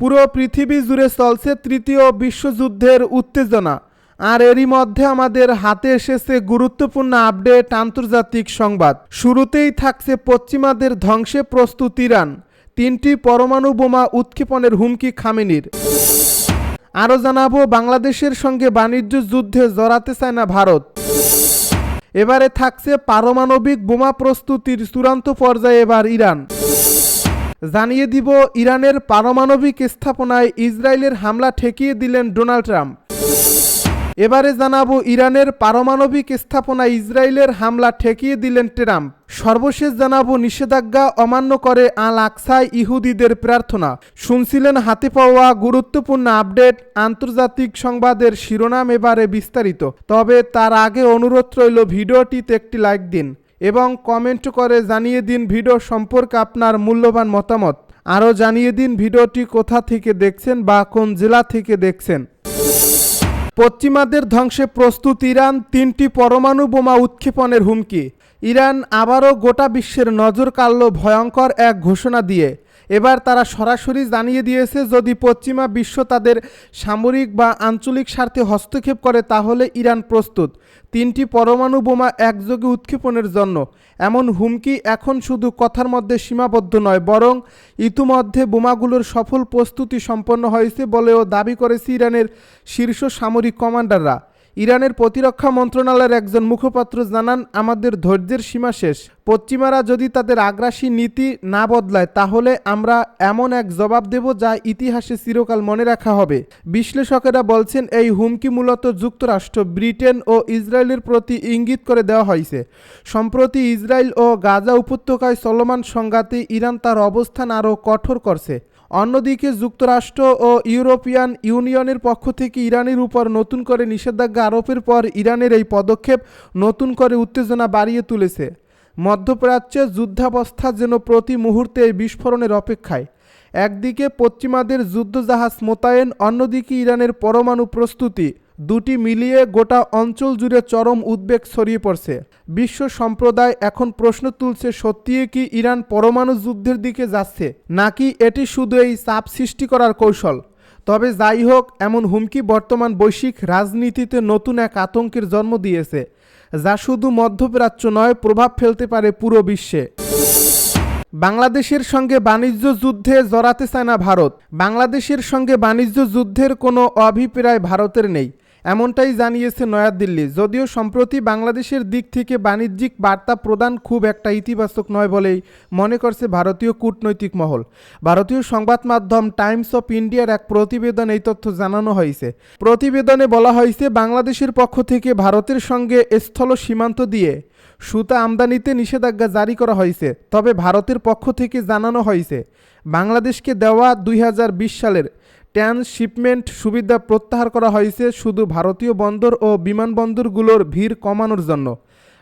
পুরো পৃথিবী জুড়ে চলছে তৃতীয় বিশ্বযুদ্ধের উত্তেজনা। আর এরই মধ্যে আমাদের হাতে এসেছে গুরুত্বপূর্ণ আপডেট আন্তর্জাতিক সংবাদ। শুরুতেই থাকছে পশ্চিমাদের ধ্বংসে প্রস্তুত ইরান। তিনটি পরমাণু বোমা উৎক্ষেপণের হুমকি খামেনির। আরও জানাব, বাংলাদেশের সঙ্গে বাণিজ্য যুদ্ধে জড়াতে চায় না ভারত। এবারে থাকছে পারমাণবিক বোমা প্রস্তুতির চূড়ান্ত পর্যায়ে এবার ইরান। জানিয়ে দিব, ইরানের পারমাণবিক স্থাপনায় ইসরায়েলের হামলা ঠেকিয়ে দিলেন ডোনাল্ড ট্রাম্প। এবারে জানাব, ইরানের পারমাণবিক স্থাপনায় ইসরায়েলের হামলা ঠেকিয়ে দিলেন ট্রাম্প। সর্বশেষ জানাব, নিষেধাজ্ঞা অমান্য করে আল আকসায় ইহুদিদের প্রার্থনা। শুনছিলেন হাতে পাওয়া গুরুত্বপূর্ণ আপডেট, আন্তর্জাতিক সংবাদের শিরোনাম এবারে বিস্তারিত। তবে তার আগে অনুরোধ রইল, ভিডিওটিতে একটি লাইক দিন। এবং কমেন্ট করে জানিয়ে দিন ভিডিও সম্পর্কে আপনার মূল্যবান মতামত। আরও জানিয়ে দিন ভিডিওটি কোথা থেকে দেখছেন বা কোন জেলা থেকে দেখছেন। পশ্চিমাদের ধ্বংসে প্রস্তুত ইরান, তিনটি পরমাণু বোমা উৎক্ষেপণের হুমকি। ইরান আবারও গোটা বিশ্বের নজর কাড়ল ভয়ঙ্কর এক ঘোষণা দিয়ে। এবার তারা সরাসরি জানিয়ে দিয়েছে, যদি পশ্চিমা বিশ্ব তাদের সামরিক বা আঞ্চলিক স্বার্থে হস্তক্ষেপ করে, তাহলে ইরান প্রস্তুত। তিনটি পরমাণু বোমা একযোগে উৎক্ষেপণের জন্য। এমন হুমকি এখন শুধু কথার মধ্যে সীমাবদ্ধ নয়, বরং ইতিমধ্যে বোমাগুলোর সফল প্রস্তুতি সম্পন্ন হয়েছে বলেও দাবি করেছে ইরানের শীর্ষ সামরিক কমান্ডাররা। ইরানের প্রতিরক্ষা মন্ত্রণালয়ের একজন মুখপাত্র জানান, আমাদের ধৈর্যের সীমা শেষ। পশ্চিমারা যদি তাদের আগ্রাসী নীতি না বদলায়, তাহলে আমরা এমন এক জবাব দেব যা ইতিহাসে চিরকাল মনে রাখা হবে। বিশ্লেষকেরা বলছেন, এই হুমকি মূলত যুক্তরাষ্ট্র, ব্রিটেন ও ইসরায়েলের প্রতি ইঙ্গিত করে দেওয়া হয়েছে। সম্প্রতি ইসরায়েল ও গাজা উপত্যকায় চলমান সংঘাতে ইরান তার অবস্থান আরও কঠোর করছে। অন্যদিকে যুক্তরাষ্ট্র ও ইউরোপিয়ান ইউনিয়নের পক্ষ থেকে ইরানের উপর নতুন করে নিষেধাজ্ঞা আরোপের পর ইরানের এই পদক্ষেপ নতুন করে উত্তেজনা বাড়িয়ে তুলেছে। মধ্যপ্রাচ্যে যুদ্ধাবস্থা যেন প্রতি মুহূর্তে এই বিস্ফোরণের অপেক্ষায়। একদিকে পশ্চিমাদের যুদ্ধজাহাজ মোতায়েন, অন্যদিকে ইরানের পরমাণু প্রস্তুতি। দুটি মিলিয়ে গোটা অঞ্চল জুড়ে চরম উদ্বেগ ছড়িয়ে পড়ছে। বিশ্ব সম্প্রদায় এখন প্রশ্ন তুলছে, সত্যিই কি ইরান পরমাণু যুদ্ধের দিকে যাচ্ছে? নাকি এটি শুধু এই চাপ সৃষ্টি করার কৌশল? তবে যাই হোক, এমন হুমকি বর্তমান বৈশ্বিক রাজনীতিতে নতুন এক আতঙ্কের জন্ম দিয়েছে, যা শুধু মধ্যপ্রাচ্য নয়, প্রভাব ফেলতে পারে পুরো বিশ্বে। বাংলাদেশের সঙ্গে বাণিজ্য যুদ্ধে জড়াতে চায় না ভারত। বাংলাদেশের সঙ্গে বাণিজ্য যুদ্ধের কোনো অভিপ্রায় ভারতের নেই। এমনটাই জানিয়েছে নয়াদিল্লি। যদিও সম্প্রতি বাংলাদেশের দিক থেকে বাণিজ্যিক বার্তা প্রদান খুব একটা ইতিবাচক নয় বলেই মনে করছে ভারতীয় কূটনৈতিক মহল। ভারতীয় সংবাদ মাধ্যম টাইমস অফ ইন্ডিয়ার এক প্রতিবেদন এই তথ্য জানানো হয়েছে। প্রতিবেদনে বলা হয়েছে, বাংলাদেশের পক্ষ থেকে ভারতের সঙ্গে স্থল সীমান্ত দিয়ে সুতা আমদানিতে নিষেধাজ্ঞা জারি করা হয়েছে। তবে ভারতের পক্ষ থেকে জানানো হয়েছে, বাংলাদেশকে দেওয়া দুই হাজার বিশ সালের ট্রান্সশিপমেন্ট সুবিধা প্রত্যাহার করা হয়েছে শুধু ভারতীয় বন্দর ও বিমানবন্দরগুলোর ভিড় কমানোর জন্য।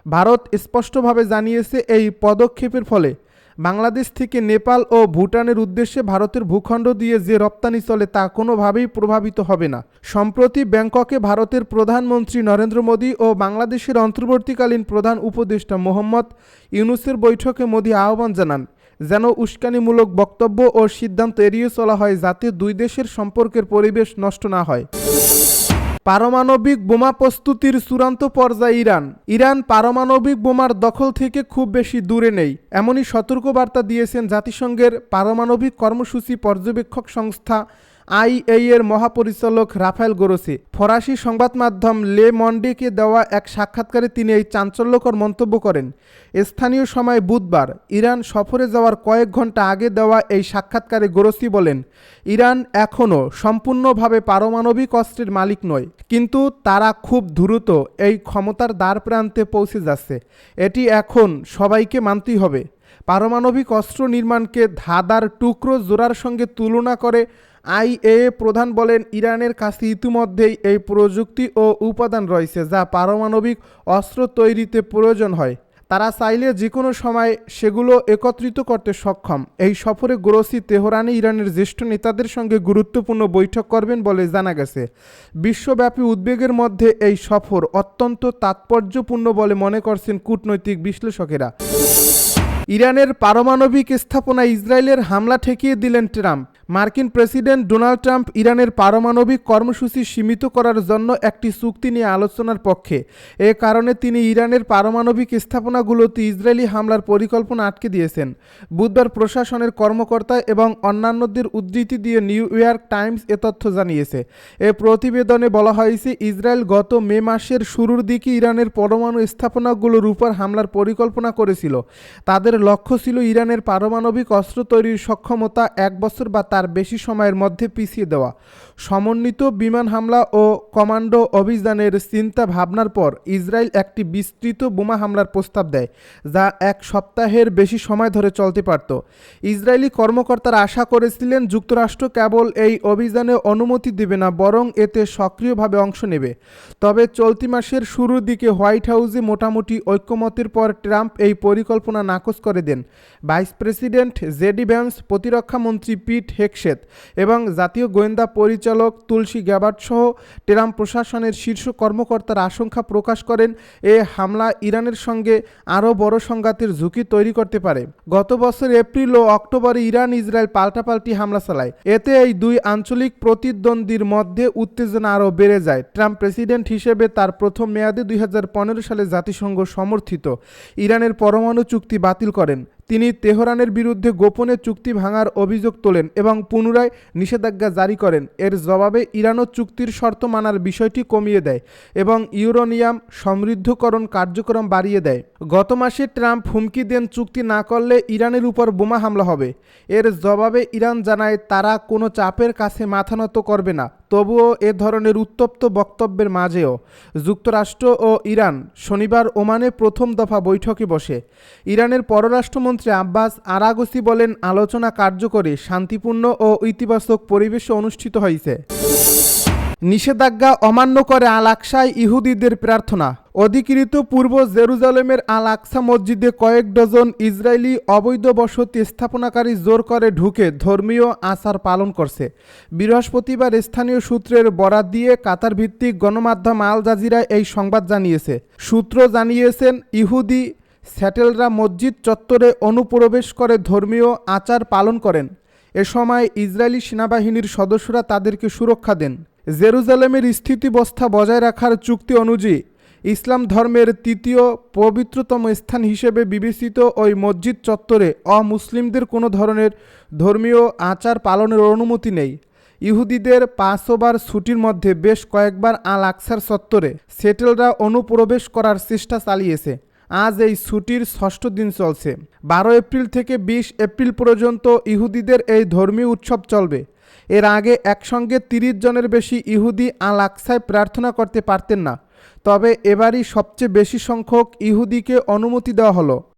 ভারত স্পষ্টভাবে জানিয়েছে এই পদক্ষেপের ফলে। বাংলাদেশ থেকে নেপাল ও ভুটানের উদ্দেশ্যে ভারতের ভূখণ্ড দিয়ে যে রপ্তানি চলে তা কোনোভাবেই প্রভাবিত হবে না। সম্প্রতি ব্যাংককে ভারতের প্রধানমন্ত্রী নরেন্দ্র মোদী ও বাংলাদেশের অন্তর্বর্তীকালীন প্রধান উপদেষ্টা মোহাম্মদ ইউনুসের বৈঠকে মোদী আহ্বান জানান। যেন উস্কানিমূলক বক্তব্য ও সিদ্ধান্ত এড়িয়ে চলা হয় যাতে দুই দেশের সম্পর্কের পরিবেশ নষ্ট না হয়। পারমাণবিক বোমা প্রস্তুতির চূড়ান্ত পর্যায়ে ইরান। ইরান পারমাণবিক বোমার দখল থেকে খুব বেশি দূরে নেই। এমনই সতর্কবার্তা দিয়েছেন জাতিসংঘের পারমাণবিক কর্মসূচি পর্যবেক্ষক সংস্থা আইএই এর মহাপরিচালক রাফায়েল গোরসি। ফরাসি সংবাদ মাধ্যম লে মন্ডিকে দেওয়া এক সাক্ষাৎকারে তিনি এই চাঞ্চল্যকর মন্তব্য করেন। স্থানীয় সময় বুধবার ইরান সফরে যাওয়ার কয়েক ঘণ্টা আগে দেওয়া এই সাক্ষাৎকারে গোরসি বলেন, ইরান এখনও সম্পূর্ণভাবে পারমাণবিক অস্ত্রের মালিক নয়, কিন্তু তারা খুব দ্রুত এই ক্ষমতার দ্বার প্রান্তে পৌঁছে যাচ্ছে। এটি এখন সবাইকে মানতেই হবে। পারমাণবিক অস্ত্র নির্মাণকে ধাঁধার টুকরো জোড়ার সঙ্গে তুলনা করে আইএ প্রধান বলেন, ইরানের কাছে ইতিমধ্যেই এই প্রযুক্তি ও উপাদান রয়েছে যা পারমাণবিক অস্ত্র তৈরিতে প্রয়োজন হয়। তারা চাইলে যে কোনো সময় সেগুলো একত্রিত করতে সক্ষম। এই সফরে গ্রোসি তেহরানে ইরানের জ্যেষ্ঠ নেতাদের সঙ্গে গুরুত্বপূর্ণ বৈঠক করবেন বলে জানা গেছে। বিশ্বব্যাপী উদ্বেগের মধ্যে এই সফর অত্যন্ত তাৎপর্যপূর্ণ বলে মনে করছেন কূটনৈতিক বিশ্লেষকেরা। ইরানের পারমাণবিক স্থাপনা ইসরায়েলের হামলা ঠেকিয়ে দিলেন ট্রাম্প। মার্কিন প্রেসিডেন্ট ডোনাল্ড ট্রাম্প ইরানের পারমাণবিক কর্মসূচি সীমিত করার জন্য একটি চুক্তি নিয়ে আলোচনার পক্ষে। এ কারণে তিনি ইরানের পারমাণবিক স্থাপনাগুলোতে ইসরায়েলি হামলার পরিকল্পনা আটকে দিয়েছেন। বুধবার প্রশাসনের কর্মকর্তা এবং অন্যান্যদের উদ্ধৃতি দিয়ে নিউ ইয়র্ক টাইমস এ তথ্য জানিয়েছে। এ প্রতিবেদনে বলা হয়েছে, ইসরায়েল গত মে মাসের শুরুর দিকে ইরানের পরমাণু স্থাপনাগুলোর উপর হামলার পরিকল্পনা করেছিল। তাদের লক্ষ্য ছিল ইরানের পারমাণবিক অস্ত্র তৈরির সক্ষমতা এক বছর বা তার বেশি সময়ের মধ্যে পিছিয়ে দেওয়া। সমন্বিত বিমান হামলা ও কমান্ডো অভিযানের চিন্তা ভাবনার পর ইসরায়েল একটি বিস্তৃত বোমা হামলার প্রস্তাব দেয়, যা এক সপ্তাহের বেশি সময় ধরে চলতে পারত। ইসরায়েলি কর্মকর্তারা আশা করেছিলেন যুক্তরাষ্ট্র কেবল এই অভিযানে অনুমতি দেবে না, বরং এতে সক্রিয়ভাবে অংশ নেবে। তবে চলতি মাসের শুরুর দিকে হোয়াইট হাউসে মোটামুটি ঐক্যমতের পর ট্রাম্প এই পরিকল্পনা নাকচ করে দেন। ভাইস প্রেসিডেন্ট জেডি ভ্যান্স, প্রতিরক্ষা মন্ত্রী পিট হেকসেত এবং জাতীয় গোয়েন্দা পরিচালক তুলসী গ্যাবার্ট সহ টেরাম প্রশাসনের শীর্ষ কর্মকর্তার আশঙ্কা প্রকাশ করেন, এ হামলা ইরানের সঙ্গে আরও বড় সংঘাতের ঝুঁকি তৈরি করতে পারে। গত বছর এপ্রিল ও অক্টোবরে ইরান ইসরায়েল পাল্টাপাল্টি হামলা চালায়। এতে এই দুই আঞ্চলিক প্রতিদ্বন্দ্বীর মধ্যে উত্তেজনা আরও বেড়ে যায়। ট্রাম্প প্রেসিডেন্ট হিসেবে তার প্রথম মেয়াদে দুই হাজার পনেরো সালে জাতিসংঘ সমর্থিত। ইরানের পরমাণু চুক্তি বাতিল করেন। তিনি তেহরানের বিরুদ্ধে গোপনে চুক্তি ভাঙার অভিযোগ তোলেন এবং পুনরায় নিষেধাজ্ঞা জারি করেন। এর জবাবে ইরানও চুক্তির শর্ত মানার বিষয়টি কমিয়ে দেয় এবং ইউরোনিয়াম সমৃদ্ধকরণ কার্যক্রম বাড়িয়ে দেয়। গত মাসে ট্রাম্প হুমকি দেন চুক্তি না করলে ইরানের উপর বোমা হামলা হবে। এর জবাবে ইরান জানায়, তারা কোনো চাপের কাছে মাথা নত করবে না। তবুও এ ধরনের উত্তপ্ত বক্তব্যের মাঝেও যুক্তরাষ্ট্র ও ইরান শনিবার ওমানে প্রথম দফা বৈঠকে বসে। ইরানের পররাষ্ট্রমন্ত্রী আব্বাস আরাগসি বলেন, আলোচনা কার্যকরী, শান্তিপূর্ণ ও ইতিবাচক পরিবেশে অনুষ্ঠিত হয়েছে নিষেধাজ্ঞা অমান্য করে আল ইহুদিদের প্রার্থনা। অধিকৃত পূর্ব জেরুজালেমের আল আকসা মসজিদে কয়েক ডজন ইসরায়েলি অবৈধ বসতি স্থাপনাকারী জোর করে ঢুকে ধর্মীয় আচার পালন করছে। বৃহস্পতিবার স্থানীয় সূত্রের বরাত দিয়ে কাতার ভিত্তিক গণমাধ্যম আল জাজিরা এই সংবাদ জানিয়েছে। সূত্র জানিয়েছেন, ইহুদি স্যাটেলরা মসজিদ চত্বরে অনুপ্রবেশ করে ধর্মীয় আচার পালন করেন। এ সময় ইসরায়েলি সেনাবাহিনীর সদস্যরা তাদেরকে সুরক্ষা দেন। জেরুজালেমের স্থিতিবস্থা বজায় রাখার চুক্তি অনুযায়ী ইসলাম ধর্মের তৃতীয় পবিত্রতম স্থান হিসেবে বিবেচিত ওই মসজিদ চত্বরে অমুসলিমদের কোনো ধরনের ধর্মীয় আচার পালনের অনুমতি নেই। ইহুদিদের পাঁচবার ছুটির মধ্যে বেশ কয়েকবার আল আকসার চত্বরে সেটেলরা অনুপ্রবেশ করার চেষ্টা চালিয়েছে। আজ এই ছুটির ষষ্ঠ দিন চলছে। বারো এপ্রিল থেকে বিশ এপ্রিল পর্যন্ত ইহুদিদের এই ধর্মীয় উৎসব চলবে। এর আগে একসঙ্গে তিরিশ জনের বেশি ইহুদি আল আকসায় প্রার্থনা করতে পারতেন না, তবে এবারই সবচেয়ে বেশি সংখ্যক ইহুদিকে অনুমতি দেওয়া হলো।